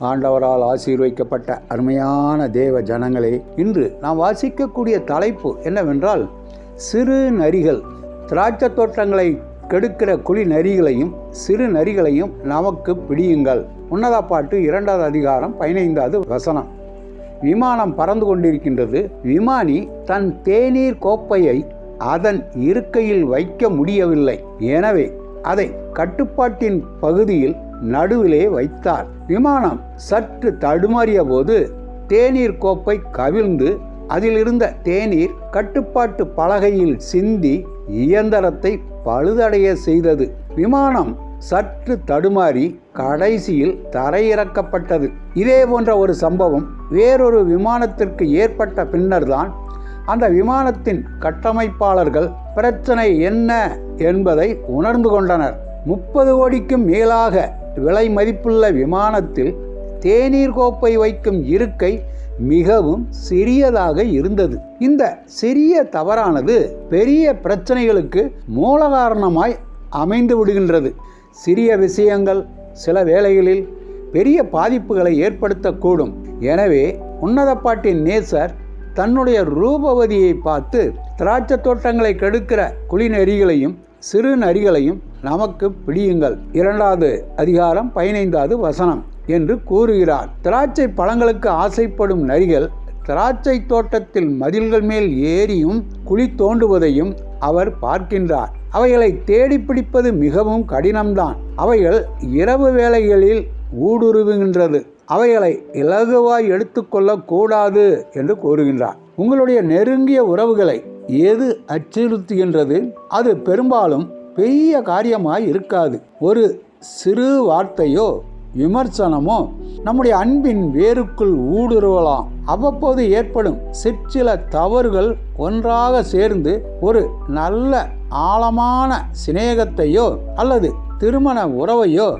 ஆண்டவரால் ஆசீர்வைக்கப்பட்ட அருமையான தேவ ஜனங்களே இன்று நாம் வாசிக்கக்கூடிய தலைப்பு என்னவென்றால் சிறு நரிகள் திராட்சை தோட்டங்களை கெடுக்கிற குழி நரிகளையும் சிறு நரிகளையும் நமக்கு பிடியுங்கள். உன்னதா பாட்டு இரண்டாவது அதிகாரம் பதினைந்தாவது வசனம். விமானம் பறந்து கொண்டிருக்கின்றது. விமானி தன் தேநீர் கோப்பையை அதன் இருக்கையில் வைக்க முடியவில்லை. எனவே அதை கட்டுப்பாட்டின் பகுதியில் நடுவிலே வைத்தார். விமானம் சற்று தடுமாறிய போது தேநீர் கோப்பை கவிழ்ந்து அதிலிருந்த தேநீர் கட்டுப்பாட்டு பலகையில் சிந்தி இயந்திரத்தை பழுதடைய செய்தது. விமானம் சற்று தடுமாறி கடைசியில் தரையிறக்கப்பட்டது. இதே போன்ற ஒரு சம்பவம் வேறொரு விமானத்திற்கு ஏற்பட்ட பின்னர்தான் அந்த விமானத்தின் கட்டமைப்பாளர்கள் பிரச்சனை என்ன என்பதை உணர்ந்து கொண்டனர். முப்பது கோடிக்கும் மேலாக விலை மதிப்புள்ள விமானத்தில் தேநீர் கோப்பை வைக்கும் இருக்கை மிகவும் சிறியதாக இருந்தது. இந்த சிறிய தவறானது பெரிய பிரச்சனைகளுக்கு மூல காரணமாய் அமைந்து விடுகின்றது. சிறிய விஷயங்கள் சில வேளைகளில் பெரிய பாதிப்புகளை ஏற்படுத்தக்கூடும். எனவே உன்னதப்பாட்டின் நேசர் தன்னுடைய ரூபவதியை பார்த்து திராட்சை தோட்டங்களை கெடுக்கிற குளிநெறிகளையும் சிறு நரிகளையும் நமக்கு பிடியுங்கள். இரண்டாவது அதிகாரம் பதினைந்தாவது வசனம் என்று கூறுகிறார். திராட்சை பழங்களுக்கு ஆசைப்படும் நரிகள் திராட்சை தோட்டத்தில் மதில்கள் மேல் ஏறியும் குழி தோண்டுவதையும் அவர் பார்க்கின்றார். அவைகளை தேடி பிடிப்பது மிகவும் கடினம்தான். அவைகள் இரவு வேளைகளில் ஊடுருவுகின்றது. அவைகளை இலகுவாய் எடுத்துக்கொள்ளக்கூடாது என்று கூறுகின்றார். உங்களுடைய நெருங்கிய உறவுகளை எது அச்சுறுத்துகின்றது? அது பெரும்பாலும் பெரிய காரியமாய் இருக்காது. ஒரு சிறு வார்த்தையோ விமர்சனமோ நம்முடைய அன்பின் வேருக்குள் ஊடுருவலாம். அவ்வப்போது ஏற்படும் சிற்சில தவறுகள் ஒன்றாக சேர்ந்து ஒரு நல்ல ஆழமான சிநேகத்தையோ அல்லது திருமண உறவையோ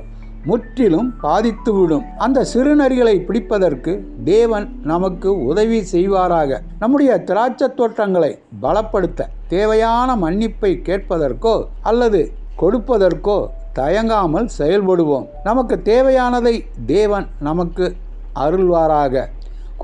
முற்றிலும் பாதித்துவிடும். அந்த சிறுநரிகளை பிடிப்பதற்கு தேவன் நமக்கு உதவி செய்வாராக. நம்முடைய திராட்சை தோட்டங்களை பலப்படுத்த தேவையான மன்னிப்பை கேட்பதற்கோ அல்லது கொடுப்பதற்கோ தயங்காமல் செயல்படுவோம். நமக்கு தேவையானதை தேவன் நமக்கு அருள்வாராக.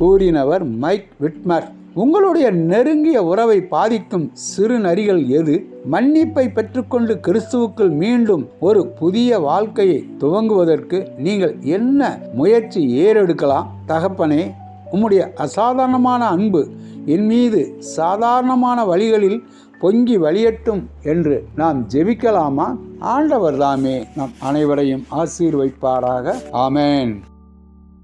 கூறினவர் மைக் விட்மர். உங்களுடைய நெருங்கிய உறவை பாதிக்கும் சிறு நரிகள் எது? மன்னிப்பை பெற்றுக்கொண்டு கிறிஸ்துவுக்குள் மீண்டும் ஒரு புதிய வாழ்க்கையை துவங்குவதற்கு நீங்கள் என்ன முயற்சி ஏறெடுக்கலாம்? தகப்பனே உம்முடைய அசாதாரணமான அன்பு என் மீது சாதாரணமான வழிகளில் பொங்கி வழியட்டும் என்று நாம் ஜெபிக்கலாமா? ஆண்டவர் தாமே நம் அனைவரையும் ஆசீர்வைப்பாராக. ஆமேன்.